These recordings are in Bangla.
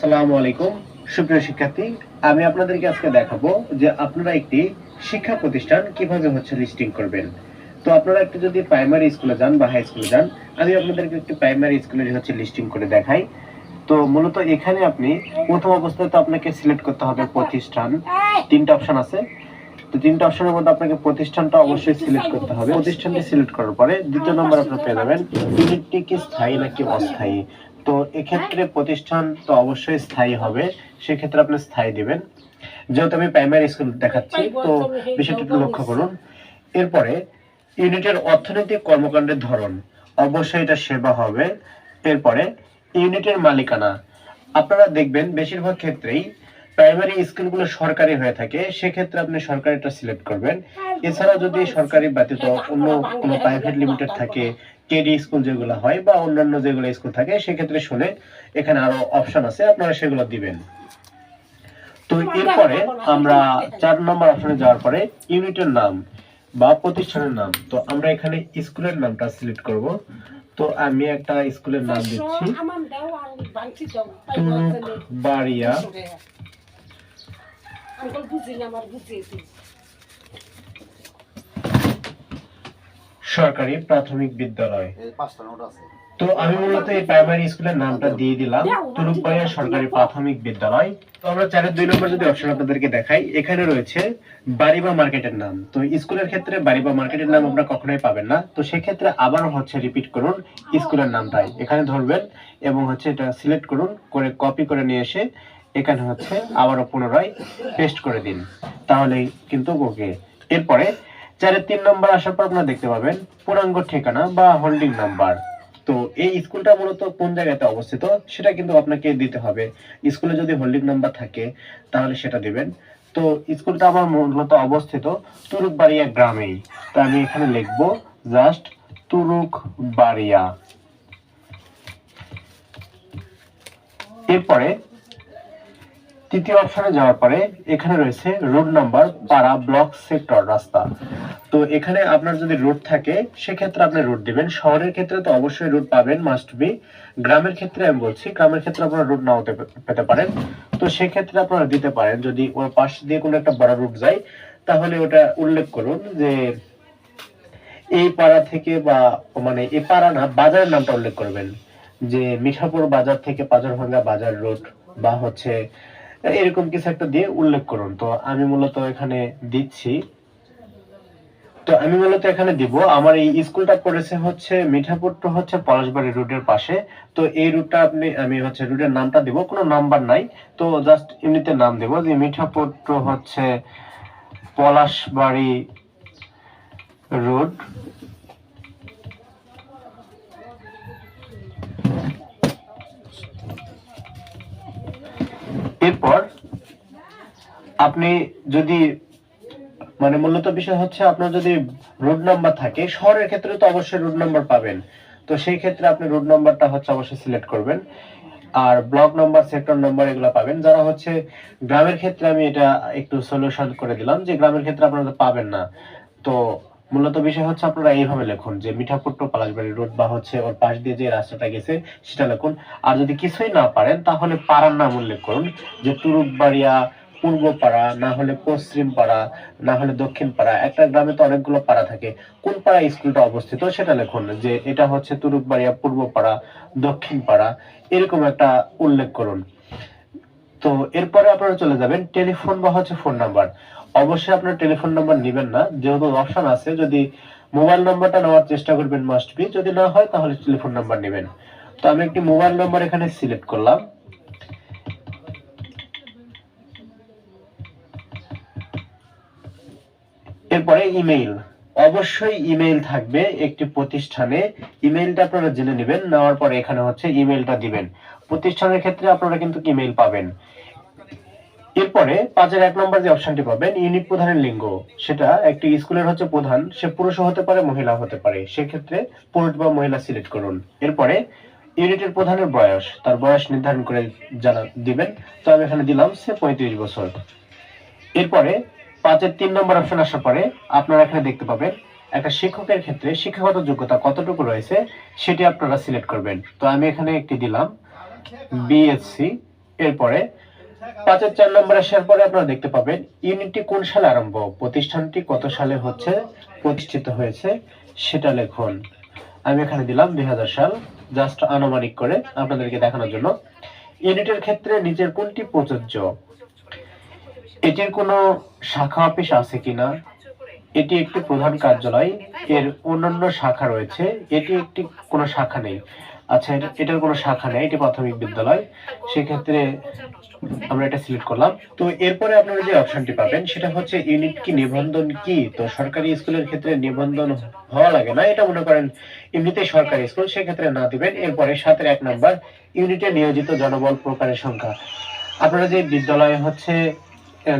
সালামু আলাইকুম। সুপ্রিয় শিক্ষার্থী, আমি আপনাদেরকে আজকে দেখাবো যে আপনারা একটি শিক্ষা প্রতিষ্ঠান কীভাবে হচ্ছে লিস্টিং করবেন। তো আপনারা একটু যদি প্রাইমারি স্কুলে যান বা হাই স্কুলে যান, আমি আপনাদেরকে একটু প্রাইমারি স্কুলে হচ্ছে লিস্টিং করে দেখাই। তো মূলত এখানে আপনি প্রথম অবস্থায় তো আপনাকে সিলেক্ট করতে হবে প্রতিষ্ঠান। তিনটা অপশন আছে। তো তিনটা অপশনের মধ্যে আপনাকে প্রতিষ্ঠানটা অবশ্যই সিলেক্ট করতে হবে। প্রতিষ্ঠানটি সিলেক্ট করার পরে দ্বিতীয় নম্বর আপনারা পেয়ে যাবেন ইউনিটটি কি স্থায়ী নাকি অস্থায়ী? তো এক্ষেত্রে প্রতিষ্ঠান তো অবশ্যই স্থায়ী হবে সেক্ষেত্রে আপনি স্থায়ী দিবেন। যেহেতু আমি প্রাইমারি স্কুল দেখাচ্ছি তো বিষয়টি একটু লক্ষ্য করুন। এরপরে ইউনিটের অর্থনৈতিক কর্মকাণ্ডের ধরন। অবশ্যই এটা সেবা হবে। এরপরে ইউনিটের মালিকানা। আপনারা দেখবেন বেশিরভাগ ক্ষেত্রেই প্রাইমারি স্কুলগুলো সরকারি হয়ে থাকে সেক্ষেত্রে আপনি সরকারিটা সিলেক্ট করবেন। এছাড়া যদি সরকারি ব্যতীত অন্য কোনো প্রাইভেট লিমিটেড থাকে কেডি স্কুল যেগুলো হয় বা অন্যান্য যেগুলো স্কুল থাকে সেক্ষেত্রে শুনে এখানে আরও অপশন আছে আপনারা সেগুলো দিবেন। তো এরপরে আমরা চার নম্বর অপশনে যাওয়ার পরে ইউনিটের নাম বা প্রতিষ্ঠানের নাম। তো আমরা এখানে স্কুলের নামটা সিলেক্ট করব। তো আমি একটা স্কুলের নাম দিচ্ছি। তুরুক বাড়িয়া আঙ্কল বুঝি না আমার বুঝিয়েছি সরকারি প্রাথমিক বিদ্যালয়। তো আমি মূলত এই প্রাইমারি স্কুলের নামটা দিয়ে দিলাম তুরুকবাড়িয়া সরকারি প্রাথমিক বিদ্যালয়। তো আমরা চারের দুই নম্বর যদি অপশন আপনাদেরকে দেখাই এখানে রয়েছে বাড়ি বা মার্কেটের নাম। তো স্কুলের ক্ষেত্রে বাড়ি বা মার্কেটের নাম আপনারা কখনোই পাবেন না। তো সেক্ষেত্রে আবার হচ্ছে রিপিট করুন স্কুলের নামটাই। এখানে ধরবেন এবং হচ্ছে এটা সিলেক্ট করুন করে কপি করে নিয়ে এসে এখানে হচ্ছে আবারও পুনরায় পেস্ট করে দিন। তাহলে কিন্তু ওকে এরপরে চারের তিন নম্বর আসার পর আপনারা দেখতে পাবেন পূর্ণাঙ্গ ঠিকানা বা হোল্ডিং নাম্বার তো এই স্কুলটা মূলত কোন জায়গাতে অবস্থিত সেটা কিন্তু আপনাকে দিতে হবে। স্কুলে যদি হোল্ডিং নাম্বার থাকে, তাহলে সেটা দিবেন। তো স্কুলটা আমার মূলত অবস্থিত তুরুকবাড়িয়া গ্রামেই। তো আমি এখানে লিখব জাস্ট তুরুকবাড়িয়া। এরপরে তৃতীয় অপশনে যাওয়ার পরে এখানে রয়েছে রোড নাম্বার পাড়া ব্লক সেক্টর রাস্তা। তো এখানে আপনার যদি রোড থাকে, সেক্ষেত্রে আপনি রোড দিবেন। শহরের ক্ষেত্রে তো অবশ্যই রোড পাবেন মাস্ট বি গ্রামের ক্ষেত্রে আমি বলছি, গ্রামের ক্ষেত্রে আপনারা রোড নাও পেতে- পারেন। তো সেক্ষেত্রে আপনারা দিতে পারেন, যদি ওর পাশ দিয়ে কোনো একটা বড় রুট যায়, তাহলে ওটা উল্লেখ করুন যে এই পাড়া থেকে বা মানে এই পাড়া না, বাজারের নামটা উল্লেখ করবেন। যে মিঠাপুর বাজার থেকে পাজরভাঙ্গা বাজার রোড বা হচ্ছে এরকম কিছু একটা দিয়ে উল্লেখ করুন। তো আমি মূলত এখানে দিচ্ছি। তো আমি মূলত এখানে দিব, আমার এই স্কুলটা করেছে হচ্ছে মিঠাপুর টু হচ্ছে পলাশবাড়ি রুটের পাশে। তো এই রুটটা আপনি, আমি হচ্ছে রুটের নামটা দিব, কোনো নাম্বার নাই। তো জাস্ট এমনিতে নাম দেব যে মিঠাপুর টু হচ্ছে পলাশবাড়ি রোড এরপর আপনি যদি মানে মূলত বিষয় হচ্ছে আপনার যদি রোড নাম্বার থাকে, শহরের ক্ষেত্রে তো অবশ্যই রোড নাম্বার পাবেন। তো সেই ক্ষেত্রে আপনি রোড নাম্বারটা হচ্ছে অবশ্যই সিলেক্ট করবেন। আর ব্লক নাম্বার সেক্টর নাম্বার এগুলো পাবেন। যারা হচ্ছে গ্রামের ক্ষেত্রে আমি এটা একটু সলিউশন করে দিলাম যে গ্রামের ক্ষেত্রে আপনারা পাবেন না। তো মূলত বিষয় হচ্ছে আপনারা এইভাবে লিখুন যে মিঠাপুর টু পলাশবাড়ি রোড বা হচ্ছে ওর পাশ দিয়ে যে রাস্তাটা গেছে সেটা লিখুন। আর যদি কিছুই না পারেন, তাহলে পাড়ার নাম উল্লেখ করুন যে তুরুকবাড়িয়া পূর্ব পাড়া, না হলে পশ্চিম পাড়া, না হলে দক্ষিণ পাড়া, একটা গ্রামে তো অনেকগুলো পাড়া থাকে। কোন পাড়া স্কুলটা অবস্থিত সেটা লিখুন, যে এটা হচ্ছে তুরুকবাড়িয়া পূর্ব পাড়া, দক্ষিণ পাড়া, এরকম একটা উল্লেখ করুন। তো এরপরে আপনারা চলে যাবেন, টেলিফোন বা হচ্ছে ফোন নাম্বার। অবশ্যই আপনার টেলিফোন নাম্বার নেবেন না, যেহেতু অপশন আছে, যদি মোবাইল নাম্বারটা নেওয়ার চেষ্টা করবেন মাস্ট বি যদি না হয়, তাহলে টেলিফোন নাম্বার নেবেন। তো আমি একটি মোবাইল নাম্বার এখানে সিলেক্ট করলাম। এরপরে ইমেইল। অবশ্যই ইমেইল থাকবে একটি প্রতিষ্ঠানে। ইমেইলটা আপনারা জেনে নেবেন, নেওয়ার পরে এখানে হচ্ছে ইমেইলটা দিবেন। প্রতিষ্ঠানের ক্ষেত্রে আপনারা কিন্তু ইমেইল পাবেন। এরপরে পাঁচের এক নম্বর যে অপশনটি পাবেন ইউনিট প্রধানের লিঙ্গ। সেটা একটি স্কুলের হচ্ছে প্রধান, সে পুরুষও হতে পারে, মহিলা হতে পারে। সেক্ষেত্রে পুরুষ বা মহিলা সিলেক্ট করুন। এরপরে ইউনিটের প্রধানের বয়স, তার বয়স নির্ধারণ করে জানা দিবেন। তো আমি এখানে দিলাম সে পঁয়ত্রিশ বছর। এরপরে পাঁচের তিন নম্বর অপশন আসার পরে আপনারা এখানে দেখতে পাবেন, একটা শিক্ষকের ক্ষেত্রে শিক্ষাগত যোগ্যতা কতটুকু রয়েছে সেটি আপনারা সিলেক্ট করবেন। তো আমি এখানে একটি দিলাম বিএসসি এরপরে পাঁচের চার নম্বর আসার পরে আপনারা দেখতে পাবেন ইউনিটটি কোন সালে আরম্ভ? প্রতিষ্ঠানটি কত সালে হচ্ছে, প্রতিষ্ঠিত হয়েছে, সেটা লেখুন। আমি এখানে দিলাম দুই হাজার সাল জাস্ট আনুমানিক করে আপনাদেরকে দেখানোর জন্য। ইউনিটের ক্ষেত্রে নিচের কোনটি প্রযোজ্য? এটির কোনো শাখা অফিস আছে কিনা? এটি একটি প্রধান কার্যালয়। এর অন্যান্য শাখা রয়েছে। এটি একটি কোনো শাখা নেই। আচ্ছা এটা- এটার কোনো শাখা নেই। এটি প্রাথমিক বিদ্যালয়। সেক্ষেত্রে আমরা এটা সিলেক্ট করলাম। তো এরপরে আপনারা যে অপশনটি পাবেন, সেটা হচ্ছে ইউনিট কি, নিবন্ধন কি? তো সরকারি স্কুলের ক্ষেত্রে নিবন্ধন হওয়া লাগে না। এটা মনে করেন এমনিতেই সরকারি স্কুল, সেক্ষেত্রে না দিবেন। এরপরে সাতের এক নম্বর, ইউনিটে নিয়োজিত জনবল প্রকারের সংখ্যা। আপনারা যে বিদ্যালয়ে হচ্ছে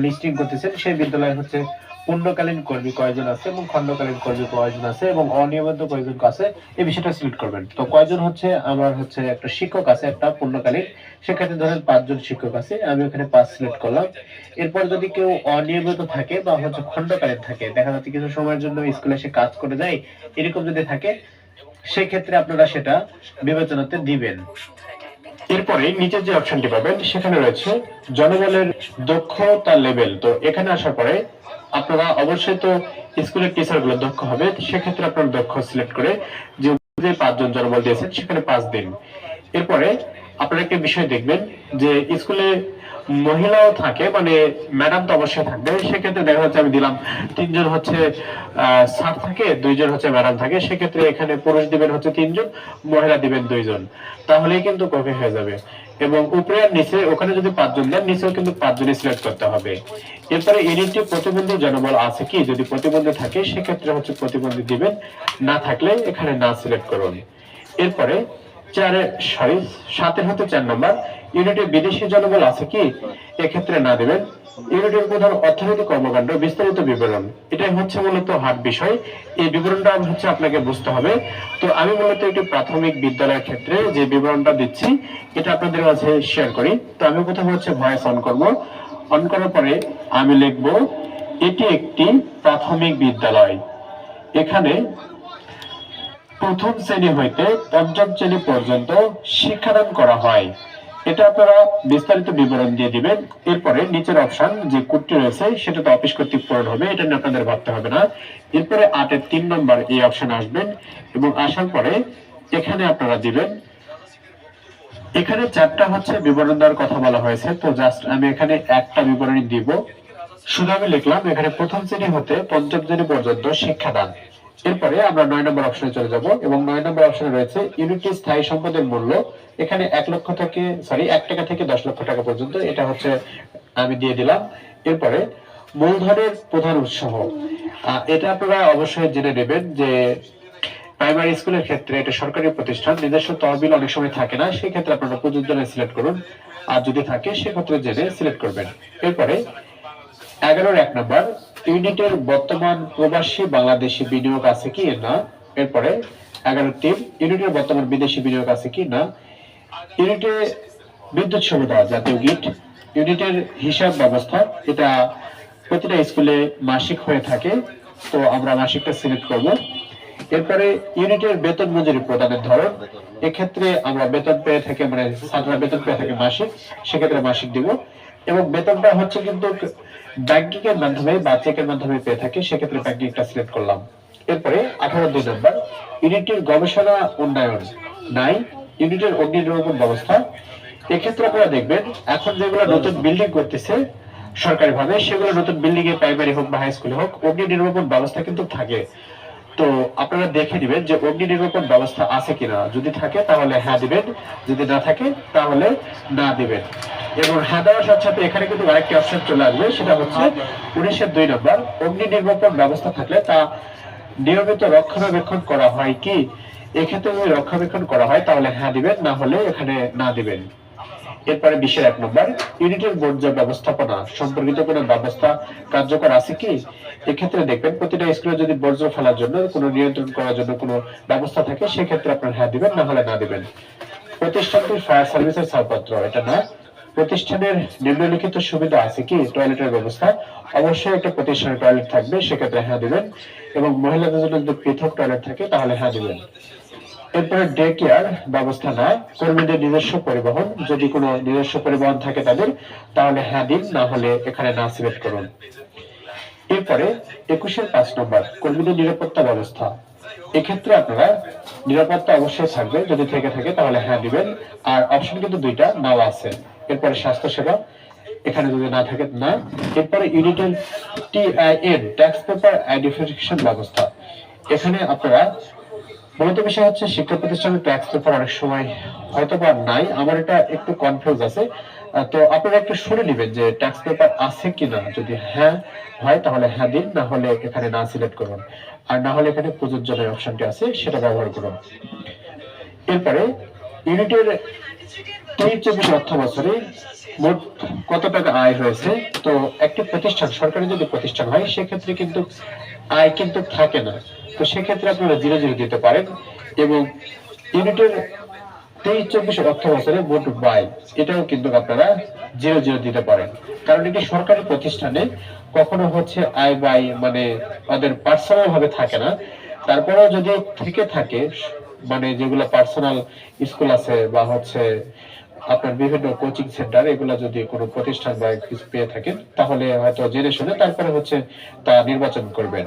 লিস্টিং করতেছেন। সেই বিদ্যালয়ে হচ্ছে পূর্ণকালীন কর্মী কয়জন আছে এবং খণ্ডকালীন কর্মী কয়জন আছে এবং অনিয়মিত কয়জন আছে, এই বিষয়টা সিলেক্ট করবেন। তো কয়জন হচ্ছে আমার হচ্ছে একটা শিক্ষক আছে, একটা পূর্ণকালীন। সেক্ষেত্রে ধরেন পাঁচজন শিক্ষক আছে, আমি ওখানে পাঁচ সিলেক্ট করলাম। এরপর যদি কেউ অনিয়মিত থাকে বা হচ্ছে খণ্ডকালীন থাকে, দেখা যাচ্ছে কিছু সময়ের জন্য স্কুলে এসে কাজ করে যায়, এরকম যদি থাকে, সেক্ষেত্রে আপনারা সেটা বিবেচনাতে দিবেন। এরপরে নিচের যে অপশনটি পাবেন, সেখানে রয়েছে জনবলের দক্ষতা লেভেল তো এখানে আসার পরে আপনারা অবশ্যই তো স্কুলের টিচারগুলো দক্ষ হবে, সেক্ষেত্রে আপনারা দক্ষ সিলেক্ট করে যে পাঁচজন জনবল দিয়েছেন, সেখানে পাঁচ দিন। এরপরে আপনারা একটা বিষয় দেখবেন যে স্কুলে মহিলাও থাকে মানে ম্যাডাম তো অবশ্যই থাকবে। সেক্ষেত্রে দেখা যাচ্ছে আমি দিলাম, তিনজন হচ্ছে স্যার থাকে, দুইজন হচ্ছে ম্যাডাম থাকে। সেক্ষেত্রে এখানে পুরুষ দিবেন হচ্ছে তিনজন, মহিলা দিবেন দুইজন। তাহলেই কিন্তু কপি হয়ে যাবে। এবং উপরে আর নিচে, ওখানে যদি পাঁচজন দেন, নিচেও কিন্তু পাঁচজনই সিলেক্ট করতে হবে। এরপরে ইউনিটটি প্রতিবন্ধী জনবল আছে কি? যদি প্রতিবন্ধী থাকে, সেক্ষেত্রে হচ্ছে প্রতিবন্ধী দিবেন। না থাকলে এখানে না সিলেক্ট করুন। এরপরে চারে সরি সাতের হতে চার নম্বর ইউনিটে বিদেশি জনবল আছে কি? এক্ষেত্রে না দেবেন। ইউনিটের প্রধান অর্থনৈতিক কর্মকাণ্ড, বিস্তারিত বিবরণ। এটাই হচ্ছে মূলত হাট বিষয়। এই বিবরণটা হচ্ছে আপনাকে বুঝতে হবে। তো আমি মূলত একটি প্রাথমিক বিদ্যালয়ের ক্ষেত্রে যে বিবরণটা দিচ্ছি, এটা আপনাদের মাঝে শেয়ার করি। তো আমি প্রথমে হচ্ছে ভয়েস অন করব। অন করার পরে আমি লিখব, এটি একটি প্রাথমিক বিদ্যালয়। এখানে প্রথম শ্রেণি হইতে পঞ্চম শ্রেণি পর্যন্ত শিক্ষাদান করা হয়। এটা আপনারা বিস্তারিত বিবরণ দিয়ে দিবেন। এরপরে নিচের অপশন যে কোডটি রয়েছে, সেটা তো অফিস কর্তৃক পূরণ হবে, এটা নিয়ে আপনাদের ভাবতে হবে না। এরপরে আটের তিন নম্বর এই অপশন আসবেন এবং আসার পরে এখানে আপনারা দিবেন। এখানে চারটা হচ্ছে বিবরণ দেওয়ার কথা বলা হয়েছে, তো জাস্ট আমি এখানে একটা বিবরণী দিব। শুধু আমি লিখলাম, এখানে প্রথম শ্রেণি হতে পঞ্চম শ্রেণি পর্যন্ত শিক্ষাদান। এরপরে আমরা নয় নম্বর অপশনে চলে যাব এবং নয় নম্বর অপশনে রয়েছে ইউনিটি স্থায়ী সম্পদের মূল্য। এখানে এক লক্ষ থেকে সরি এক টাকা থেকে দশ লক্ষ টাকা পর্যন্ত। এটা হচ্ছে, আমি দিয়ে দিলাম। এরপরে মূলধনের প্রধান উৎসাহ এটা আপনারা অবশ্যই জেনে নেবেন যে প্রাইমারি স্কুলের ক্ষেত্রে এটা সরকারি প্রতিষ্ঠান, নিজস্ব তহবিল অনেক সময় থাকে না সেই ক্ষেত্রে আপনারা প্রযোজনে সিলেক্ট করুন। আর যদি থাকে, সেক্ষেত্রে জেনে সিলেক্ট করবেন। এরপরে এগারোর এক নম্বর ইউনিটের বর্তমান প্রবাসী বাংলাদেশি বিনিয়োগ আছে কি? না। এরপরে এগারো তিন ইউনিটের বর্তমান বিদেশি বিনিয়োগ আছে কি? না। ইউনিটে বিদ্যুৎ সুবিধা জাতীয় গিট। ইউনিটের হিসাব ব্যবস্থা, এটা প্রতিটা স্কুলে মাসিক হয়ে থাকে, তো আমরা মাসিকটা সিলেক্ট করব। এরপরে ইউনিটের বেতন মজুরি প্রদানের ধরন। এক্ষেত্রে আমরা বেতন পেয়ে থাকি মানে ছাত্ররা বেতন পেয়ে থাকে মাসিক, সেক্ষেত্রে মাসিক দিব। এবং বেতনটা হচ্ছে কিন্তু ব্যাংকিং এর মাধ্যমে বা চেকের মাধ্যমে পেয়ে থাকে, সেক্ষেত্রে ব্যাংকিংটা সিলেক্ট করলাম। এরপরে আঠারো দুই নম্বর, ইউনিটের গবেষণা উন্নয়ন নাই, ইউনিটের অগ্নি নির্বাপন ব্যবস্থা। এক্ষেত্রে আপনারা দেখবেন, এখন যেগুলো নতুন বিল্ডিং করতেছে সরকারিভাবে, সেগুলো নতুন বিল্ডিং এ প্রাইমারি হোক বা হাই স্কুলে হোক অগ্নি নির্বাপন ব্যবস্থা কিন্তু থাকে। তো আপনারা দেখে নেবেন যে অগ্নি নির্বাপন ব্যবস্থা আছে কিনা। যদি থাকে, তাহলে হ্যাঁ দিবেন। যদি না থাকে, তাহলে না দিবেন। এবং হ্যাঁ দেওয়ার সাথে সাথে এখানে কিন্তু আরেকটি অপশন চলে আসবে, সেটা হচ্ছে উনিশের দুই নম্বর অগ্নি নির্বাপন ব্যবস্থা থাকলে তা নিয়মিত রক্ষণাবেক্ষণ করা হয় কি? এক্ষেত্রে যদি রক্ষণাবেক্ষণ করা হয়, তাহলে হ্যাঁ দিবেন, না হলে এখানে না দিবেন। এরপরে বিশের এক নম্বর, ইউনিটের বর্জ্য ব্যবস্থাপনা সম্পর্কিত কোনো ব্যবস্থা কার্যকর আছে কি? এক্ষেত্রে দেখবেন প্রতিটা স্কুলে যদি বর্জ্য ফেলার জন্য, কোনো নিয়ন্ত্রণ করার জন্য কোনো ব্যবস্থা থাকে, সেক্ষেত্রে আপনার হ্যাঁ দিবেন, না হলে না দিবেন। প্রতিষ্ঠানটির ফায়ার সার্ভিসের ছাড়পত্র, এটা না প্রতিষ্ঠানের নিম্নলিখিত সুবিধা আছে কি? টয়লেটের ব্যবস্থা, অবশ্যই একটা প্রতিষ্ঠানের টয়লেট থাকবে, সেক্ষেত্রে হ্যাঁ দিবেন। এবং মহিলাদের জন্য যদি পৃথক টয়লেট থাকে, তাহলে হ্যাঁ দিবেন। এরপরে ডে কেয়ার ব্যবস্থা নয়। কর্মীদের নিজস্ব পরিবহন, যদি কোনো নিজস্ব পরিবহন থাকে তাদের, তাহলে হ্যাঁ দিন, না হলে এখানে না সিলেক্ট করুন। এরপরে একুশের পাঁচ নম্বর, কর্মীদের নিরাপত্তা ব্যবস্থা। এক্ষেত্রে আপনারা নিরাপত্তা অবশ্যই থাকবে, যদি থেকে থাকে তাহলে হ্যাঁ দিবেন। আর অপশন কিন্তু দুইটা, নাও আছে। এরপরে স্বাস্থ্য সেবা এখানে যদি না থাকে না। এরপরে ইউনিটের টিআইএন ট্যাক্স পেপার আইডেন্টিফিকেশন ব্যবস্থা। এখানে আপনারা মূলত বিষয় হচ্ছে শিক্ষা প্রতিষ্ঠানের ট্যাক্স পেপার অনেক সময় হয়তো বা নাই। আমার এটা একটু কনফিউজ আছে। তো আপনারা একটু শুনে নেবেন যে ট্যাক্স পেপার আছে কিনা। যদি হ্যাঁ হয় তাহলে হ্যাঁ দিন, না হলে এখানে না সিলেক্ট করুন। আর না হলে এখানে প্রযোজ্যের অপশনটি আছে, সেটা ব্যবহার করুন। এরপরে ইউনিটের তেইশ চব্বিশ অর্থ বছরে মোট কত টাকা আয় হয়েছে? তো একটি প্রতিষ্ঠান, সরকারি যদি প্রতিষ্ঠান হয়, সেক্ষেত্রে কিন্তু আয় কিন্তু থাকে না। তো সেক্ষেত্রে আপনারা জিরো জিরো দিতে পারেন এবং ইউনিটের তেইশ চব্বিশ অর্থ বছরে মোট ব্যয় এটাও কিন্তু আপনারা জিরো জিরো দিতে পারেন। কারণ এটি সরকারি প্রতিষ্ঠানে কখনো হচ্ছে আয় ব্যয় মানে ওদের পার্সোনাল ভাবে থাকে না। তারপরেও যদি থেকে থাকে মানে যেগুলো পার্সোনাল স্কুল আছে বা হচ্ছে আপনার বিভিন্ন কোচিং সেন্টার এগুলো যদি কোনো প্রতিষ্ঠান বা কিছু পেয়ে থাকেন, তাহলে হয়তো জেনে শুনে তারপরে হচ্ছে তা নির্বাচন করবেন।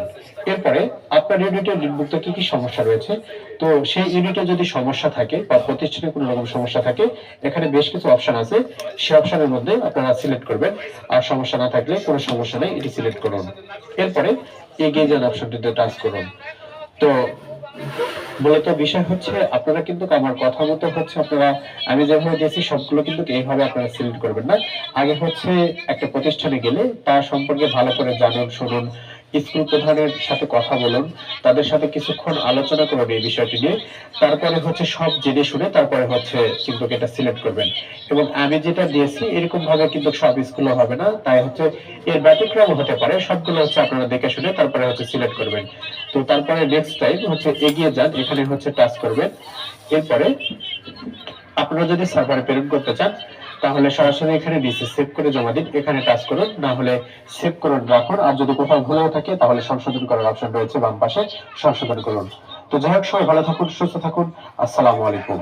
এরপরে আপনার ইউনিটের নির্মুক্ত কি কি সমস্যা রয়েছে? তো সেই ইউনিটে যদি সমস্যা থাকে বা প্রতিষ্ঠানে কোনো রকম সমস্যা থাকে, এখানে বেশ কিছু অপশন আছে। সেই অপশনের মধ্যে আপনারা সিলেক্ট করবেন। আর সমস্যা না থাকলে কোনো সমস্যা নেই, এটি সিলেক্ট করুন। এরপরে এগিয়ে যান অপশনটিতে টাচ করুন। তো মূলত বিষয় হচ্ছে, আপনারা কিন্তু আমার কথা মতো হচ্ছে আপনারা, আমি যেভাবে গেছি, সবগুলো কিন্তু এইভাবে আপনারা সিলেক্ট করবেন না। আগে হচ্ছে একটা প্রতিষ্ঠানে গেলে তার সম্পর্কে ভালো করে জানুন, শুনুন। স্কুল প্রধানের সাথে কথা বলুন, তাদের সাথে কিছুক্ষণ আলোচনা করুন এই বিষয়টি নিয়ে। তারপরে হচ্ছে সব জেনে শুনে তারপরে হচ্ছে কিন্তু এটা সিলেক্ট করবেন। এবং আমি যেটা দিয়েছি এরকম ভাবে কিন্তু সব স্কুলে হবে না, তাই হচ্ছে এর ব্যতিক্রম হতে পারে, সবগুলো হচ্ছে আপনারা দেখে শুনে তারপরে হচ্ছে সিলেক্ট করবেন। তো তারপরে নেক্সট টাইম হচ্ছে এগিয়ে যান, এখানে হচ্ছে টাচ করবেন। এরপরে আপনারা যদি সার্ভারে প্রেরণ করতে চান তাহলে সরাসরি এখানে ডিসি সেভ করে জমা দিন। এখানে টাচ করুন, না হলে সেভ করে রাখুন আর যদি কোথাও ভুলেও থাকে, তাহলে সংশোধন করার অপশন রয়েছে বাম পাশে, সংশোধন করুন। তো যাই হোক, সবাই ভালো থাকুন, সুস্থ থাকুন। আসসালামু আলাইকুম।